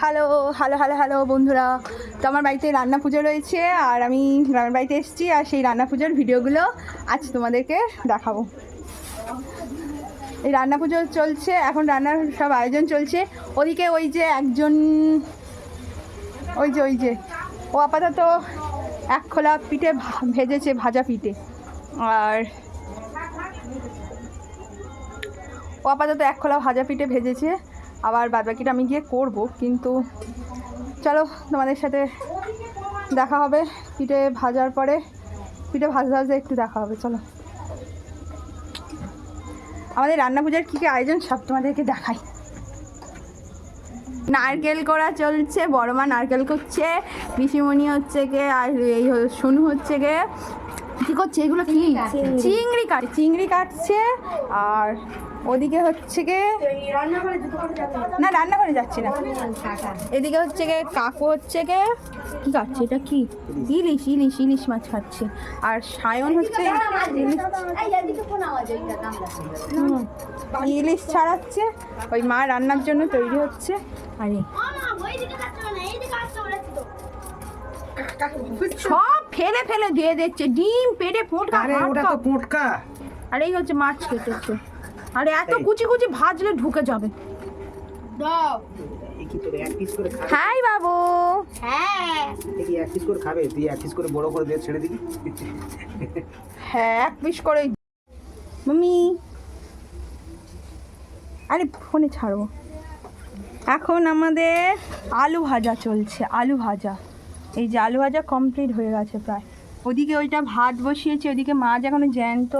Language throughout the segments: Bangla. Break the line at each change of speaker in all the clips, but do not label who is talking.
হ্যালো হ্যালো হ্যালো হ্যালো বন্ধুরা। তো আমার বাড়িতে রান্না পুজো রয়েছে, আর আমি গ্রামের বাড়িতে এসেছি, আর সেই রান্না পুজোর ভিডিওগুলো আজ তোমাদেরকে দেখাবো। এই রান্না পুজো চলছে, এখন রান্নার সব আয়োজন চলছে। ওদিকে ওই যে একজন, ওই যে ওই যে, ও আপাতত এক খোলা পিঠে ভেজেছে ভাজা পিঠে, আর ও আপাতত এক খোলা ভাজা পিঠে ভেজেছে। আবার বাদবাকিটা আমি গিয়ে করব, কিন্তু চলো তোমাদের সাথে দেখা হবে, পিঠে ভাজার পরে, পিঠে ভাজা ভাজা একটু দেখা হবে, চলো। আমাদের রান্না পূজার কী কী আয়োজন সব তোমাদেরকে দেখাই। নারকেল করা চলছে, বড় মা নারকেল করছে পিসিমণি হচ্ছে গে, আর এই সোনু হচ্ছে গে। কি করছে? এগুলো কি? চিংড়ি কাট চিংড়ি কাটছে আর ওদিকে হচ্ছে গে না রান্না করে যাচ্ছি না। এদিকে হচ্ছে গে কাকু হচ্ছে গে কি কাটছে? এটা কি? ইলিশ ইলিশ ইলিশ মাছ খাচ্ছে আর সায়ন হচ্ছে ইলিশ ইলিশ ছাড়াচ্ছে। ওই মা রান্নার জন্য তৈরি হচ্ছে। আরে। সব ফেলে ফেলে দিয়ে দিচ্ছে। ডিম পেটে ফোটকা
আরে ওটা তো পোটকা
আর এই হচ্ছে মাছ কেটেছে। আরে এত কুচি কুচি ভাজলে ঢুকে যাবে।
খাবে?
হাই বাবু।
এক পিস করে খাবে? তুই এক পিস করে বড় করে দিয়ে ছেড়ে দিবি?
হ্যাঁ এক পিস করে মামি আরে ফোনে ছাড়বো। এখন আমাদের আলু ভাজা চলছে আলু ভাজা। এই যে আলু ভাজা কমপ্লিট হয়ে গেছে প্রায়। ওদিকে ওইটা ভাত বসিয়েছে ওদিকে মাছ এখনও জ্যান্ত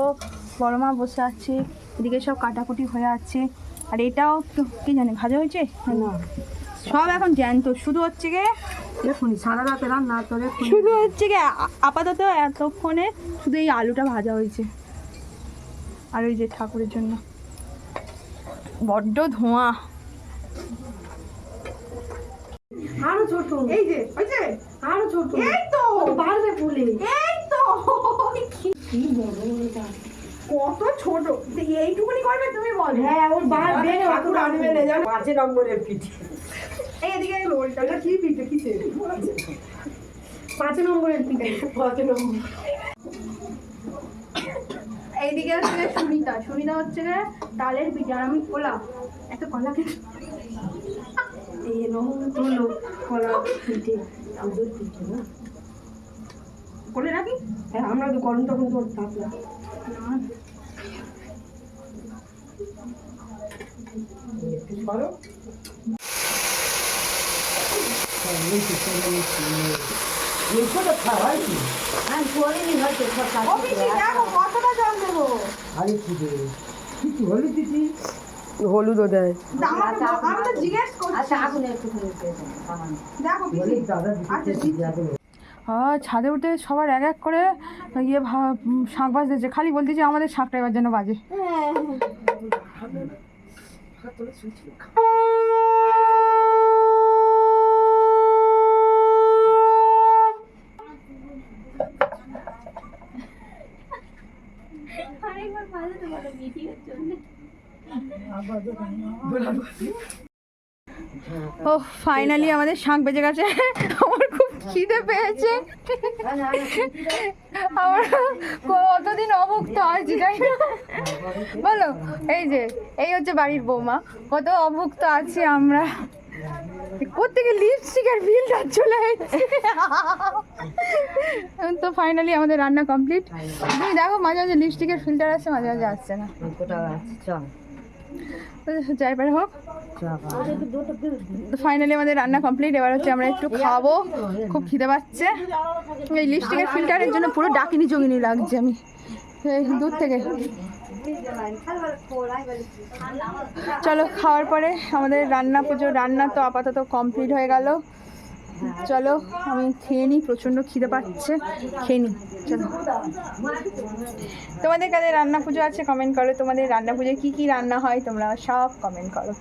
বড় মা বসে আছে এদিকে সব কাটাকুটি হয়ে আছে। আর এটাও কি জানে ভাজা হয়েছে? না। সব এখন জ্যান্ত শুধু হচ্ছে গিয়ে
দেখুন সারা রাতে রান্না করে
শুধু হচ্ছে আ- আপাতত এতক্ষণে শুধু এই আলুটা ভাজা হয়েছে। আর ওই যে ঠাকুরের জন্য। বড্ড ধোঁয়া।
আরও ছোট
এই যে ওই যে।
আরও ছোট
এই তো।
বাড়বে ফুলে।
এই তো।
কি বড় এটা?
কত ছোট। এইটুকুনি করবে তুমি বলো।
হ্যাঁ ওর বাড়বে
ঠাকুর আনবে না জানো?
পাঁচে নম্বরের পিঠে।
এই এদিকে এই রোলটা এটা কি পিঠে কিসের
পাঁচ নম্বরের পিঠে। পাঁচ নম্বর।
এইদিকে হচ্ছে সুনিতা। সুনিতা হচ্ছে ডালের আর আমি কলা একটা কলা খেতে।
এই তুলো কলা পিঠে দুধ পিঠে না।
করে রাখি
হ্যাঁ আমরা তো গরম তখন করতে থাকলাম আমি করিনি হয়তো হলুদও দেয়। আচ্ছা দিয়ে
আচ্ছা হ্যাঁ ছাদে উঠে সবার এক এক করে ইয়ে শাঁক বাজ দিয়েছে বাজতেছে। খালি বলতেছে আমাদের শাঁখটা এবার যেন বাজে। ও ফাইনালি আমাদের শাঁখ বেজে গেছে। আমার খুব খিদে পেয়েছে। আমার কতদিন অভুক্ত আছি, তাই বলো, এই যে, এই হচ্ছে বাড়ির বৌমা। কত অভুক্ত আছি আমরা। কোথেকে লিপস্টিকের বিলটা চলে এসেছে? তো ফাইনালি আমাদের রান্না কমপ্লিট তুমি দেখো মাঝে মাঝে লিপস্টিকের ফিল্টার আসছে মাঝে মাঝে আসছে না। যাই পারে হোক। তো ফাইনালি আমাদের রান্না কমপ্লিট এবার হচ্ছে আমরা একটু খাব। খুব খিদে পাচ্ছে। এই লিপস্টিকের ফিল্টারের জন্য পুরো ডাকিনি জমিনি লাগছে আমি। এই দূর থেকে। চলো, খাওয়ার পরে আমাদের রান্না পুজো রান্না তো আপাতত কমপ্লিট হয়ে গেল। চলো, আমি খেয়ে নিই, প্রচণ্ড খিদে পাচ্ছে। খেয়ে নিই, চলো। তোমাদের কাছে রান্না পুজো আছে? কমেন্ট করো। তোমাদের রান্না পুজোয় কী কী রান্না হয়? তোমরা সব কমেন্ট করো।